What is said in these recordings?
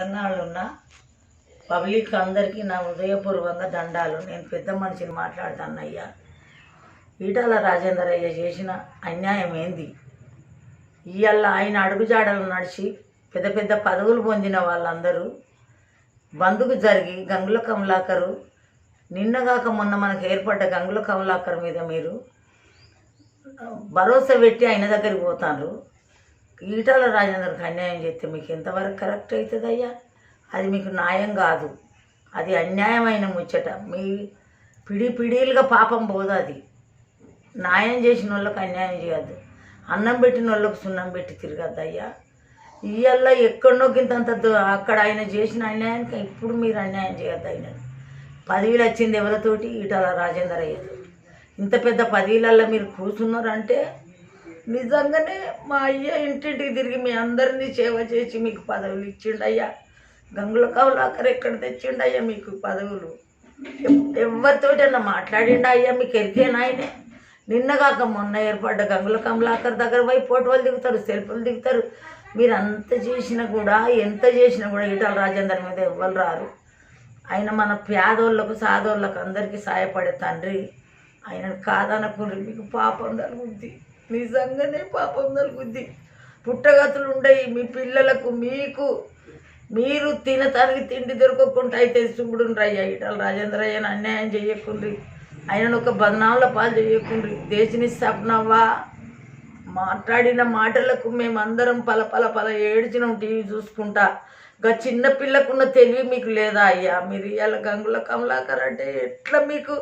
తెలంగాణలో ఉన్న పబ్లిక్ అందరికీ నా హృదయపూర్వకంగా దండాలు. నేను పెద్ద మనిషిని మాట్లాడుతానయ్యా ఈటాల రాజేందర్ అయ్య చేసిన అన్యాయం ఏంది? ఇవాళ ఆయన అడుగుజాడలు నడిచి పెద్ద పెద్ద పదవులు పొందిన వాళ్ళందరూ బంధుకు జరిగి గంగుల కమలాకరు నిన్నగాక మొన్న మనకు ఏర్పడ్డ గంగుల కమలాకర్ మీద మీరు భరోసా పెట్టి ఆయన దగ్గరికి పోతారు ఈటల రాజేందర్కి అన్యాయం చేస్తే మీకు ఎంతవరకు కరెక్ట్ అవుతుందయ్యా అది మీకు న్యాయం కాదు. అది అన్యాయమైన ముచ్చట. మీ పిడి పిడీలుగా పాపం పోదు అది. న్యాయం చేసిన వాళ్ళకి అన్యాయం చేయద్దు. అన్నం పెట్టిన వాళ్ళకు సున్నం పెట్టి తిరగద్దు అయ్యా ఇవాళ ఎక్కడనో గింతంత అక్కడ ఆయన చేసిన అన్యాయానికి ఇప్పుడు మీరు అన్యాయం చేయొద్దు ఆయన పదవిలు వచ్చింది ఎవరితోటి? ఈటల రాజేందర్ అయ్యదు. ఇంత పెద్ద పదవిలలో మీరు కూర్చున్నారంటే నిజంగానే మా అయ్య ఇంటింటికి తిరిగి మీ అందరినీ సేవ చేసి మీకు పదవులు ఇచ్చిండయ్యా. గంగుల కవులాకర్ ఎక్కడ తెచ్చిండయ్యా మీకు పదవులు? ఎవరితోటైనా మాట్లాడిండు అయ్యా మీకు ఎరికేనా ఆయనే నిన్నగాక మొన్న ఏర్పడ్డ గంగుల కమలాకర్ దగ్గర పోయి ఫోటోలు దిగుతారు సెల్ఫీలు దిగుతారు. మీరు అంత చేసినా కూడా ఎంత చేసినా కూడా ఈటల రాజేందర్ మీద ఎవ్వరు రారు. ఆయన మన పేదోళ్ళకు సాదోళ్ళకు అందరికీ సాయపడే తండ్రి. ఆయన కాదనకుండా మీకు పాపం తలుగుద్ది నిజంగానే పాపం నలుగుద్ది. పుట్టగతులు ఉండయి. మీ పిల్లలకు మీకు మీరు తినటానికి తిండి దొరకకుండా అయితే చూడుండ్రయ్యా ఈటల రాజేంద్రయ్యను అన్యాయం చేయకుండ్రి ఆయనను ఒక బదనాముల పాలు చేయకుండ్రి దేశని సప్నవ్వా? మాట్లాడిన మాటలకు మేమందరం పల పల పల ఏడ్చినాం టీవీ చూసుకుంటా. ఇంకా చిన్నపిల్లకున్న తెలివి మీకు లేదా అయ్యా? మీరు ఇవాళ గంగుల కమలాకర్ అంటే ఎట్లా మీకు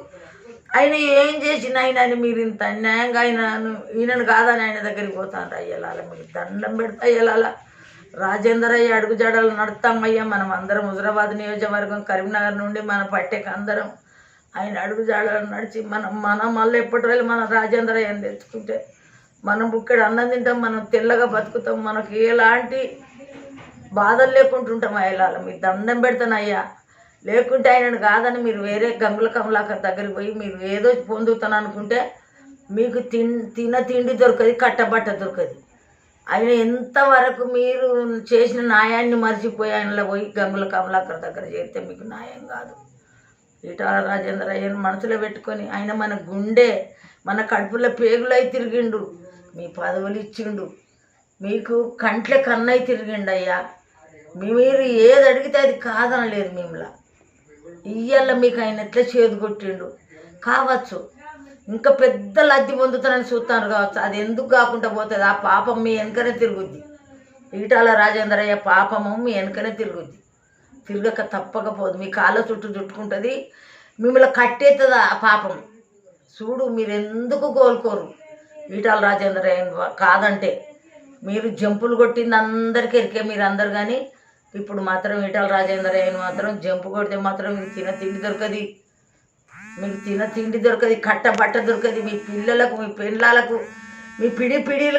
ఆయన ఏం చేసిన ఆయన అని మీరు ఇంత అన్యాయంగా ఆయన ఈయనను కాదని ఆయన దగ్గరికి పోతాను అయ్యాల మీకు దండం పెడతా అయ్యలాల. రాజేందర్ అయ్య అడుగుజాడలు నడుస్తాం అయ్యా మనం అందరం హుజరాబాద్ నియోజకవర్గం కరీంనగర్ నుండి మన పట్టెకి అందరం ఆయన అడుగుజాడలు నడిచి మనం మనం మళ్ళీ ఎప్పటి రోజులు మన రాజేందర్ అయ్యని తెచ్చుకుంటే మనం ఇక్కడ అన్నం తింటాం మనం తెల్లగా బతుకుతాం. మనకి ఎలాంటి బాధలు లేకుండా ఉంటాం అయ్యాల మీరు దండం పెడతానయ్యా. లేకుంటే ఆయనను కాదని మీరు వేరే గంగుల కమలాకర్ దగ్గరికి పోయి మీరు ఏదో పొందుతాను అనుకుంటే మీకు తిన్ తిన తిండి దొరకదు కట్టబట్ట దొరకదు. ఆయన ఎంతవరకు మీరు చేసిన న్యాయాన్ని మర్చిపోయి ఆయనలో పోయి గంగుల కమలాకర్ దగ్గర చేస్తే మీకు న్యాయం కాదు. ఈటల రాజేంద్ర అయ్యను మనసులో పెట్టుకొని ఆయన మన గుండె మన కడుపులో పేగులై తిరిగిండు. మీ పదవులు ఇచ్చిండు. మీకు కంట్ల కన్నై తిరిగిండు అయ్యా మీరు ఏది అడిగితే అది కాదనలేదు మిమ్మల్ని. ఇయ్యాల మీకు ఆయన ఎట్లా చేదు కొట్టిండు? కావచ్చు. ఇంకా పెద్ద లద్ది పొందుతానని చూస్తాను కావచ్చు. అది ఎందుకు కాకుండా పోతుంది? ఆ పాపం మీ వెనకనే తిరుగుద్ది. ఈటాల రాజేంద్రయ్య పాపము మీ వెనకనే తిరుగుద్ది. తిరగక తప్పకపోదు. మీ కాళ్ళ చుట్టూ చుట్టుకుంటుంది. మిమ్మల్ని కట్టేస్తుంది ఆ పాపం. చూడు మీరు ఎందుకు కోలుకోరు? ఈటాల రాజేంద్రయ్య కాదంటే. మీరు జంపులు కొట్టింది అందరికీ ఎరికే మీరు అందరు కానీ ఇప్పుడు మాత్రం ఈటల రాజేందర్ అయిన మాత్రం జంపు కొడితే మాత్రం మీకు తిన తిండి దొరకది. మీకు తిన తిండి దొరకది కట్ట బట్ట దొరకది. మీ పిల్లలకు మీ పిల్లలకు మీ పిడి పిడిలుగా